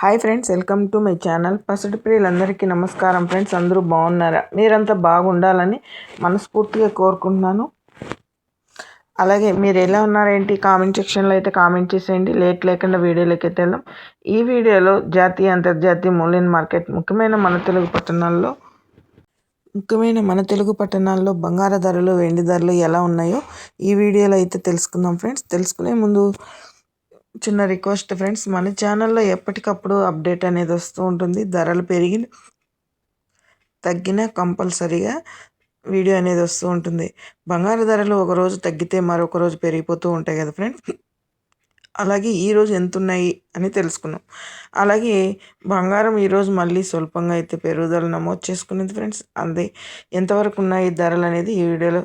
Hi friends welcome to my channel. పసిడి ప్రియులందరికీ నమస్కారం ఫ్రెండ్స్ అందరూ బాగున్నారా? మీరంతా బాగుండాలని మనస్ఫూర్తిగా కోరుకుంటున్నాను. అలాగే మీరు ఎలా ఉన్నారేంటి? కామెంట్ సెక్షన్లో అయితే కామెంట్ చేసేయండి. లేట్ లేకుండా వీడియోలోకి అయితే వెళ్దాం. ఈ వీడియోలో జాతీయ అంతర్జాతీయ మూల్యం మార్కెట్ ముఖ్యమైన మన తెలుగు పట్టణాల్లో ముఖ్యమైన మన తెలుగు పట్టణాల్లో బంగారు ధరలు వెండి ధరలు ఎలా ఉన్నాయో ఈ వీడియోలో అయితే తెలుసుకుందాం ఫ్రెండ్స్. తెలుసుకునే ముందు చిన్న రిక్వెస్ట్ ఫ్రెండ్స్ మన ఛానల్లో ఎప్పటికప్పుడు అప్డేట్ అనేది వస్తూ ఉంటుంది. ధరలు పెరిగి తగ్గిన కంపల్సరీగా వీడియో అనేది వస్తూ ఉంటుంది. బంగారు ధరలు ఒకరోజు తగ్గితే మరొక రోజు పెరిగిపోతూ ఉంటాయి కదా ఫ్రెండ్స్. అలాగే ఈరోజు ఎంత ఉన్నాయి అని తెలుసుకున్నాం. అలాగే బంగారం ఈరోజు మళ్ళీ స్వల్పంగా అయితే పెరుగుదల నమోదు చేసుకునేది ఫ్రెండ్స్. అందే ఎంతవరకు ఉన్నాయి ధరలు అనేది ఈ వీడియోలో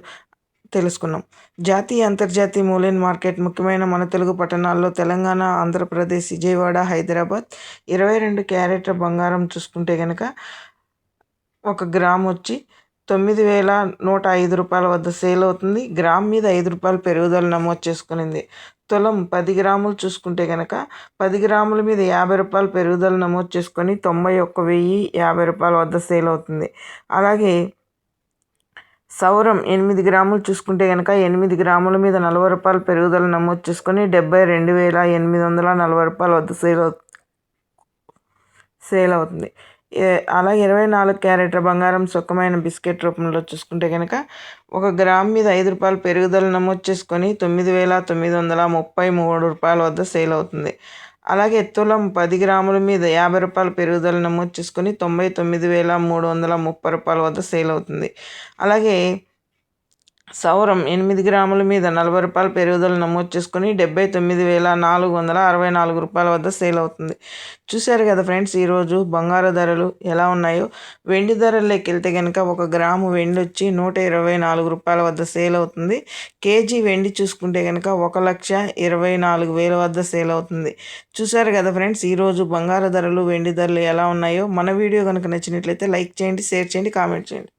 తెలుసుకున్నాం. జాతీయ అంతర్జాతీయ మూలైన మార్కెట్ ముఖ్యమైన మన తెలుగు పట్టణాల్లో తెలంగాణ ఆంధ్రప్రదేశ్ విజయవాడ హైదరాబాద్ ఇరవై రెండు క్యారెట్ల బంగారం చూసుకుంటే కనుక ఒక గ్రామ్ వచ్చి తొమ్మిది వేల నూట ఐదు రూపాయల వద్ద సేల్ అవుతుంది. గ్రామ్ మీద ఐదు రూపాయలు పెరుగుదల నమోదు చేసుకునింది. తులం పది గ్రాములు చూసుకుంటే కనుక పది గ్రాముల మీద యాభై రూపాయలు పెరుగుదల నమోదు చేసుకొని తొంభై ఒక్క వెయ్యి యాభై రూపాయల వద్ద సేల్ అవుతుంది. అలాగే సౌరం ఎనిమిది గ్రాములు చూసుకుంటే కనుక ఎనిమిది గ్రాముల మీద నలభై రూపాయలు పెరుగుదల నమోదు చేసుకొని డెబ్బై రెండు వేల ఎనిమిది వందల నలభై రూపాయల వద్ద సేల్ అవుతుంది సేల్ అవుతుంది. అలాగే ఇరవై నాలుగు క్యారెట్ల బంగారం సుఖమైన బిస్కెట్ రూపంలో చూసుకుంటే కనుక ఒక గ్రామ్ మీద ఐదు రూపాయలు పెరుగుదల నమోదు చేసుకొని తొమ్మిది వేల తొమ్మిది వందల ముప్పై మూడు రూపాయల వద్ద సేల్ అవుతుంది. అలాగే తులం పది గ్రాముల మీద యాభై రూపాయల పెరుగుదల నమోదు చేసుకుని తొంభై తొమ్మిది వేల మూడు వందల ముప్పై రూపాయల వద్ద సేల్ అవుతుంది. అలాగే సౌరం ఎనిమిది గ్రాముల మీద నలభై రూపాయల పెరుగుదల నమోదు చేసుకుని డెబ్బై తొమ్మిది వేల నాలుగు వందల అరవై నాలుగు రూపాయల వద్ద సేల్ అవుతుంది. చూశారు కదా ఫ్రెండ్స్ ఈరోజు బంగారు ధరలు ఎలా ఉన్నాయో? వెండి ధరల్లోకి వెళ్తే కనుక ఒక గ్రాము వెండి వచ్చి నూట ఇరవై నాలుగు రూపాయల వద్ద సేల్ అవుతుంది. కేజీ వెండి చూసుకుంటే కనుక ఒక లక్ష ఇరవై నాలుగు వేల వద్ద సేల్ అవుతుంది. చూశారు కదా ఫ్రెండ్స్ ఈరోజు బంగారు ధరలు వెండి ధరలు ఎలా ఉన్నాయో? మన వీడియో కనుక నచ్చినట్లయితే లైక్ చేయండి షేర్ చేయండి కామెంట్ చేయండి.